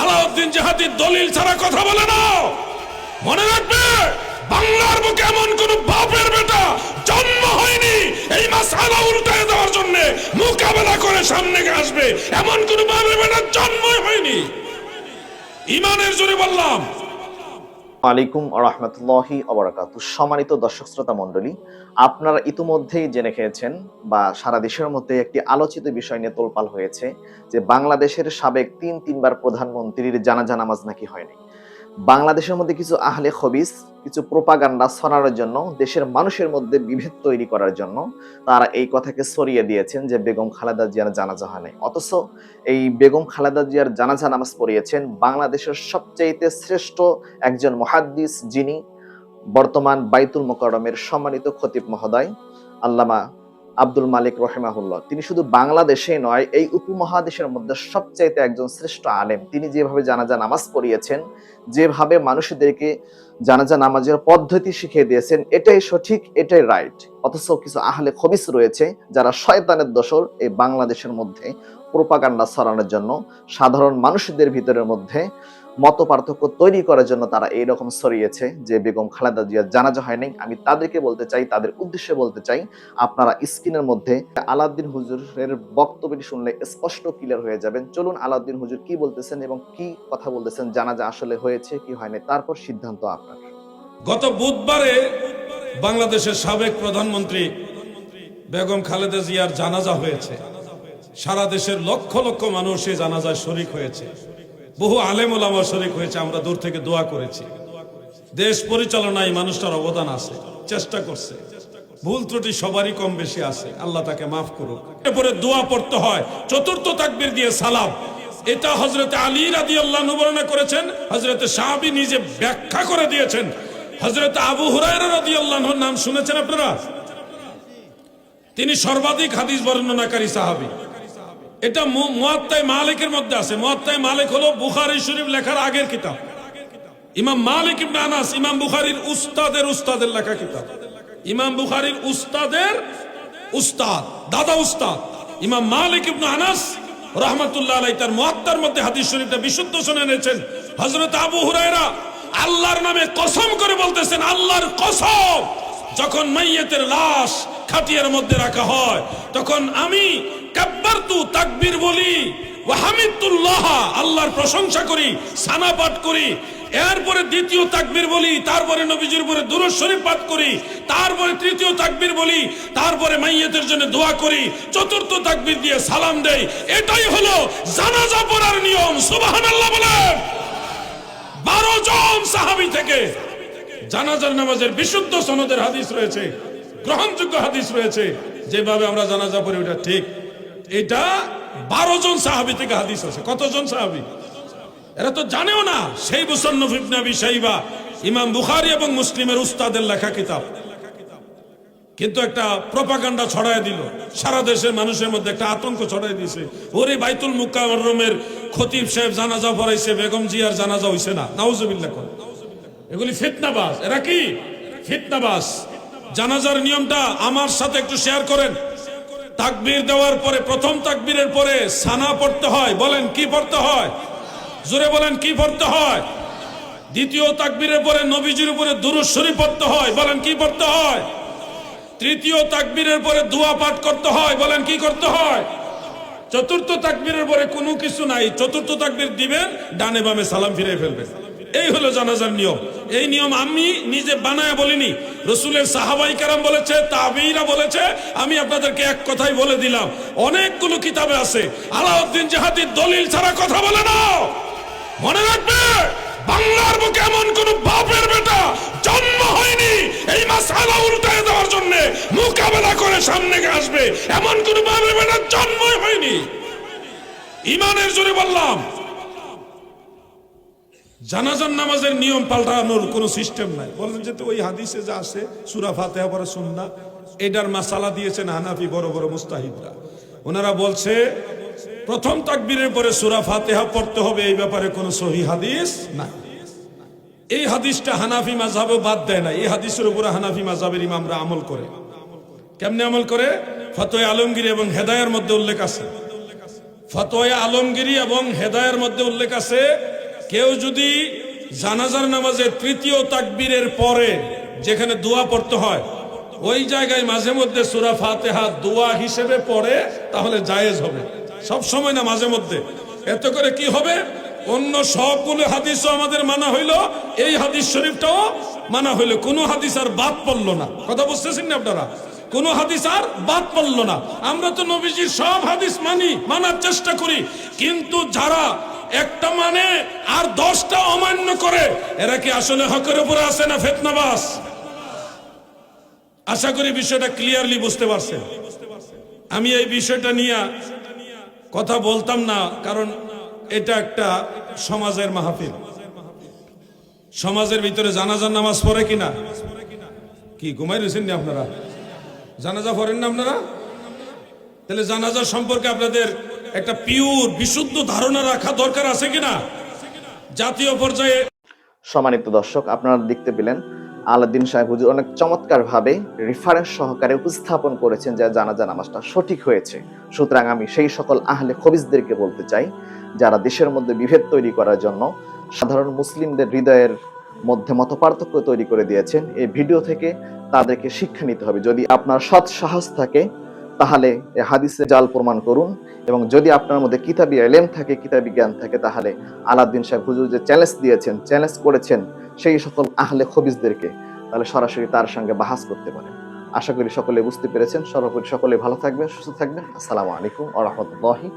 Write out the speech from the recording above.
আলাউদ্দিন জাহাদির দলিল ছাড়া কথা বলে না। মনে রাখবে, বাংলার বুকে এমন কোন বাপের বেটা জন্ম হয়নি এই মাসালা উল্টায় দেওয়ার জন্য মোকাবেলা করে সামনে আসবে। এমন কোন বাপের বেটা জন্মই হয়নি। ইমানের জোরে বললাম আলাইকুম রহমতুল্লাহি অবরাকাত সম্মানিত দর্শক শ্রোতা মণ্ডলী, আপনারা ইতিমধ্যেই জেনে খেয়েছেন বা সারা দেশের মধ্যে একটি আলোচিত বিষয় নিয়ে তোলপাল হয়েছে যে বাংলাদেশের সাবেক তিন তিনবার প্রধানমন্ত্রীর জানাজা নামাজ নাকি হয়নি। বাংলাদেশের মধ্যে কিছু আহলে খবিস, কিছু প্রোপাগান্ডা ছড়ানোর জন্য, দেশের মানুষের মধ্যে বিভেদ তৈরি করার জন্য তারা এই কথাকে ছড়িয়ে দিয়েছেন যে বেগম খালেদা জিয়ার জানাজা হয় নাই অথচ এই বেগম খালেদা জিয়ার জানাজা নামাজ পড়িয়েছেন বাংলাদেশের সবচাইতে শ্রেষ্ঠ একজন মহাদ্দিস যিনি বর্তমান বাইতুল মোকাররমের সম্মানিত খতিব মহোদয়, আল্লামা আব্দুল মালিক রহেমাহুল্লাহ। তিনি শুধু বাংলাদেশে নয়, এই উপমহাদেশের মধ্যে সবচাইতে একজন শ্রেষ্ঠ আলেম। তিনি যেভাবে জানাজা নামাজ পড়িয়েছেন, যেভাবে মানুষদেরকে জানাজা নামাজের পদ্ধতি শিখিয়ে দিয়েছেন, এটাই সঠিক, এটাই রাইট। অথচ কিছু আহলে খবিস রয়েছে, যারা শয়তানের দোসর এই বাংলাদেশের মধ্যে। প্রোপাগান্ডা ছড়ানোর জন্য সাধারণ মানুষদের ভিতরের মধ্যে মত পার্থক্য তৈরি করার জন্য তারা এইরকম ছড়িয়েছে যে বেগম খালেদা জিয়ার জানাজা হয়নি। আমি তাদেরকে বলতে চাই, তাদের উদ্দেশ্যে বলতে চাই, আপনারা স্ক্রিনের মধ্যে আলাউদ্দিন হুজুরের বক্তব্যটি শুনলে স্পষ্ট ক্লিয়ার হয়ে যাবেন। চলুন আলাউদ্দিন হুজুর কি বলতেছেন এবং কি কথা বলতেছেন, জানাজা আসলে হয়েছে কি হয়নি, তারপর সিদ্ধান্ত আপনার। গত বুধবারে বাংলাদেশের সাবেক প্রধানমন্ত্রী বেগম খালেদা জিয়ার জানাজা হয়েছে। সারা দেশের লক্ষ লক্ষ মানুষ এই জানাজায় শরিক হয়েছে। বহু আলেম ওলামা শরিক হয়েছে, আমরা দূর থেকে দোয়া করেছি। দেশ পরিচালনায় মানুষটার অবদান আছে, চেষ্টা করছে। ভুল ত্রুটি সবারই কম বেশি আছে, আল্লাহ তাকে মাফ করুক। এরপরে দোয়া পড়তে হয়, চতুর্থ তাকবীর দিয়ে সালাম। এটা হজরতে আলী রাদি আল্লাহ বর্ণনা করেছেন হজরতে সাহাবি নিজে ব্যাখ্যা করে দিয়েছেন। হজরত আবু হুরায়রা রাদি আল্লাহর নাম শুনেছেন আপনারা? তিনি সর্বাধিক হাদিস বর্ণনাকারী সাহাবি। এটা মুয়াত্তায় মালিকের মধ্যে আছে। মুয়াত্তায় মালিক হলো বুখারি শরীফ লেখার আগের কিতাব। ইমাম মালিক ইবনে আনাস, ইমাম বুখারীর উস্তাদের উস্তাদের লেখা কিতাব। ইমাম বুখারীর উস্তাদের উস্তাদ, দাদা উস্তাদ। ইমাম মালিক ইবনে আনাস রহমাতুল্লাহ আলাই তার মুয়াত্তার মধ্যে হাদিস শরীফটা বিশুদ্ধ শুনে এনেছেন হযরত আবু হুরায়রা আল্লাহর নামে কসম করে বলতেছেন, আল্লাহর কসম! যখন মাইয়াতের লাশ খাটিয়ার মধ্যে রাখা হয়, তখন আমি কাব্বারতু তাকবীর বলি, ওয়া হামিদুল্লাহ, আল্লাহর প্রশংসা করি, সানা পাঠ করি, এরপরে দ্বিতীয় তাকবীর বলি, তারপরে নবীজির উপরে দুরূদ শরীফ পাঠ করি, তারপরে তৃতীয় তাকবীর বলি, তারপরে মাইয়াতের জন্য দোয়া করি, চতুর্থ তাকবীর দিয়ে সালাম দেই, এটাই হলো জানাজা পড়ার নিয়ম, সুবহানাল্লাহ বলেন। বারো জন সাহাবী থেকে জানাজার নামাজের বিশুদ্ধ সনদের হাদিস রয়েছে, গ্রহণযোগ্য হাদিস রয়েছে, যেভাবে আমরা জানাজা পড়ি ওটা ঠিক। এটা বারো জন সাহাবি থেকে হাদিস আছে কতজন সাহাবি? এরা তো জানেও না। সেই মুসন্নফ ইবনে আবি ইমাম বুখারি এবং মুসলিমের উস্তাদের লেখা কিতাব। কিন্তু একটা প্রপাগান্ডা ছড়ায় দিল। সারা দেশের মানুষের মধ্যে একটা আতঙ্ক ছড়াই দিয়েছে। ওরে বাইতুল মুকাররমের খতিব সাহেব জানাজা পড়াইছে, বেগম জিয়ার জানাজা হইছে না। নাউজুবিল্লাহ কোন এগুলি ফিতনাবাজ। এরা কি? ফিতনাবাজ। জানাজার নিয়মটা আমার সাথে একটু শেয়ার করেন। তাকবীর দেওয়ার পরে, প্রথম তাকবীরের পরে সানা পড়তে হয়। বলেন, কি পড়তে হয়? জোরে বলেন, কি পড়তে হয়? দ্বিতীয় তাকবীরের পরে নবীজির উপরে দুরূদ শরীফ পড়তে হয়। বলেন, কি পড়তে হয়? তৃতীয় তাকবীরের পরে দোয়া পাঠ করতে হয়। বলেন, কি করতে হয়? চতুর্থ তাকবীরের পরে কোনো কিছু নাই। চতুর্থ তাকবীর দিবেন ডানে বামে সালাম ফিরে ফেলবেন এই হলো জানাজার নিয়ম। এই নিয়ম আমি নিজে বানায় বলিনি। রসুলের সাহাবাই কারাম বলেছে, তাবিরা বলেছে, আমি আপনাদেরকে এক কথাই বলে দিলাম। অনেকগুলো কিতাবে আছে। আলাউদ্দিন জাহাদির দলিল ছাড়া কথা বলে না। মনে রাখবে, বাংলার বুকে এমন কোন বাপের বেটা জন্ম হয়নি এই মাসালা উল্টায় দেওয়ার জন্য, মোকাবেলা করে সামনে আসবে। এমন কোন বাপের বেটা জন্মই হয়নি। ইমানের জোরে বললাম জানাজার নামাজের নিয়ম পাল্টানোর কোনো সিস্টেম নাই। বলেন যে তো ওই হাদিসে যা আছে, সুরা পরে সুন্না এটার মাসালা দিয়েছেন হানাফি বড় বড় মুস্তাহিদরা ওনারা বলছে, প্রথম তাকবীরের পরে সুরা ফাতেহা পড়তে হবে, এই ব্যাপারে কোনো সহি হাদিস না এই হাদিসটা হানাফি মাঝাবেও বাদ দেয় না এই হাদিসের উপরে হানাফি মাঝাবের ইমামরা আমল করে। কেমনে আমল করে? ফতোয় আলমগীর এবং হেদায়ের মধ্যে উল্লেখ আছে। ফতোয়া আলমগিরি এবং হেদায়ের মধ্যে উল্লেখ আছে কেউ যদি জানাজার নামাজে তৃতীয় তাকবীরের পরে যেখানে দোয়া পড়তে হয়, ওই জায়গায় মাঝে মধ্যে সুরা ফাতেহা দোয়া হিসেবে পড়ে, তাহলে জায়েজ হবে। সব সময় না মাঝে মধ্যে। এত করে কি হবে? অন্য সবগুলো হাদিসও আমাদের মানা হইল, এই হাদিস শরীফটাও মানা হইল। কোনো হাদিস আর বাদ পড়ল না। কথা বুঝতেছেন না আপনারা? কোন হাদিস আর বাদ পড়ল না। আমরা তো নবীজির সব হাদিস মানি, মানার চেষ্টা করি। কিন্তু যারা একটা মানে আর দশটা অমান্য করে। এরা কি আসলে হকের উপরে আছে না ফেতনাবাস আশা করি বিষয়টা ক্লিয়ারলি বুঝতে পারছেন। আমি এই বিষয়টা নিয়ে কথা বলতাম না, কারণ এটা একটা সমাজের মাহফিল। সমাজের ভিতরে জানাজার নামাজ পড়ে কিনা? কি, ঘুমাই রয়েছেন নি আপনারা? জানাজা পড়েন না আপনারা? তাহলে জানাজা সম্পর্কে আপনাদের একটা পিওর, বিশুদ্ধ ধারণা রাখা দরকার আছে কিনা? জাতীয় পর্যায়ে সম্মানিত দর্শক, আপনারা দেখতে পেলেন আলাদ্দিন সাহেব হুজুর অনেক চমৎকার ভাবে রেফারেন্স সহকারে উপস্থাপন করেছেন যে জানাজা নামাজটা সঠিক হয়েছে। সুতরাং আমি সেই সকল আহলে খবিজদেরকে বলতে চাই, যারা দেশের মধ্যে বিভেদ তৈরি করার জন্য সাধারণ মুসলিমদের হৃদয়ের মধ্যে মতপার্থক্য তৈরি করে দিয়েছেন, এই ভিডিও থেকে তাদেরকে শিক্ষা নিতে হবে। যদি আপনার সৎ সাহস থাকে তাহলে এ হাদিসে জাল প্রমাণ করুন এবং যদি আপনার মধ্যে কিতাবি এলেম থাকে, কিতাবি জ্ঞান থাকে, তাহলে আলাদ্দিন সাহেব হুজুর যে চ্যালেঞ্জ দিয়েছেন চ্যালেঞ্জ করেছেন সেই সকল আহলে খবিজদেরকে, তাহলে সরাসরি তার সঙ্গে বাহাস করতে পারেন। আশা করি সকলে বুঝতে পেরেছেন। সর্বোপরি সকলে ভালো থাকবেন, সুস্থ থাকবেন। আসসালামু আলাইকুম আ রহমতুল্লাহি